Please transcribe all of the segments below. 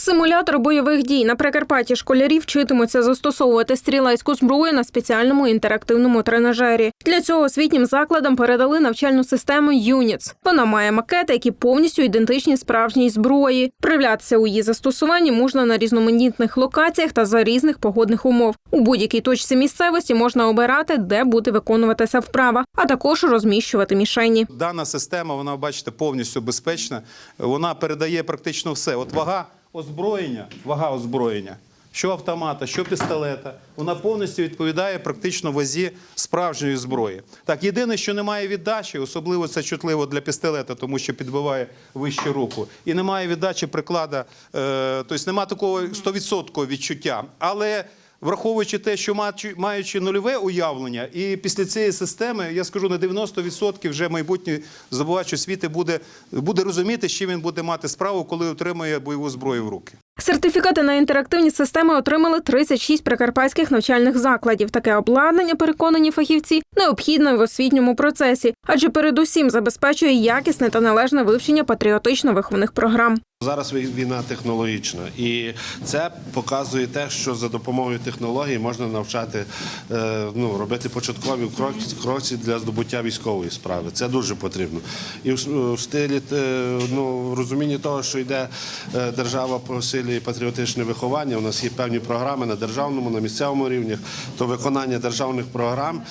Симулятор бойових дій на Прикарпатті школярі вчитимуться застосовувати стрілецьку зброю на спеціальному інтерактивному тренажері. Для цього освітнім закладам передали навчальну систему ЮНІЦ. Вона має макети, які повністю ідентичні справжній зброї. Проявлятися у її застосуванні можна на різноманітних локаціях та за різних погодних умов. У будь-якій точці місцевості можна обирати, де буде виконуватися вправа, а також розміщувати мішені. Дана система, вона бачите, повністю безпечна. Вона передає практично все. От вага озброєння, вага озброєння, що автомата, що пістолета, вона повністю відповідає практично вазі справжньої зброї. Так, єдине, що немає віддачі, особливо це чутливо для пістолета, тому що підбиває вище руку. І немає віддачі приклада, е, тобто немає такого 100% відчуття. Але Враховуючи те, що маючи- нульове уявлення, і після цієї системи, я скажу, на 90% вже майбутній здобувач освіти буде, буде розуміти, з чим він буде мати справу, коли отримує бойову зброю в руки. Сертифікати на інтерактивні системи отримали 36 прикарпатських навчальних закладів. Таке обладнання, переконані фахівці, необхідне в освітньому процесі, адже передусім забезпечує якісне та належне вивчення патріотично-виховних програм. Зараз війна технологічна, і це показує те, що за допомогою технологій можна навчати е, ну, робити початкові кроки, кроки для здобуття військової справи. Це дуже потрібно. І в, стилі е, ну, розумінні того, що йде е, держава посилює патріотичне виховання. У нас є певні програми на державному, на місцевому рівнях, то виконання державних програм.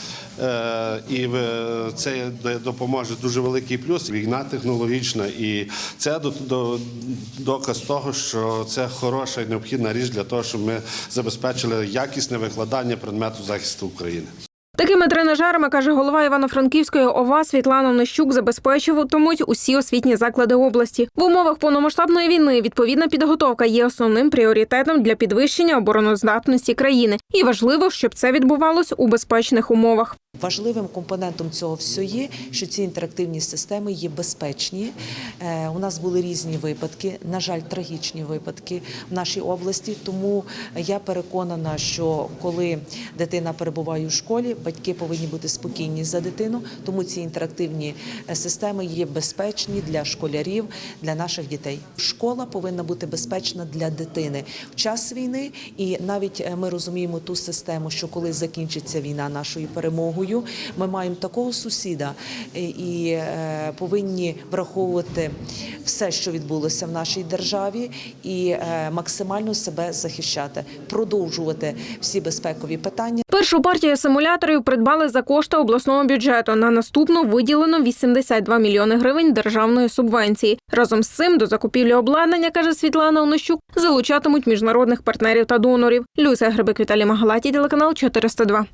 І це допоможе дуже великий плюс. Війна технологічна, і це до, доказ того, що це хороша і необхідна річ для того, щоб ми забезпечили якісне викладання предмету захисту України. Такими тренажерами, каже голова Івано-Франківської ОВА Світлана Онищук, забезпечуватимуть усі освітні заклади області. В умовах повномасштабної війни відповідна підготовка є основним пріоритетом для підвищення обороноздатності країни. І важливо, щоб це відбувалось у безпечних умовах. Важливим компонентом цього всього є, що ці інтерактивні системи є безпечні. Е, У нас були різні випадки, на жаль, трагічні випадки в нашій області. Тому я переконана, що коли дитина перебуває у школі, батьки повинні бути спокійні за дитину. Тому ці інтерактивні е, системи є безпечні для школярів, для наших дітей. Школа повинна бути безпечна для дитини в час війни, і навіть е, ми розуміємо ту систему, що коли закінчиться війна нашою перемогою, ми маємо такого сусіда е, і е, повинні враховувати все, що відбулося в нашій державі, і е, максимально себе захищати, продовжувати всі безпекові питання. Першу партію симуляторів придбали за кошти обласного бюджету. На наступну виділено 82 мільйони гривень державної субвенції. Разом з цим до закупівлі обладнання, каже Світлана Онищук, залучатимуть міжнародних партнерів та донорів. Люся Грибик Віталій Магалаті, телеканал 402.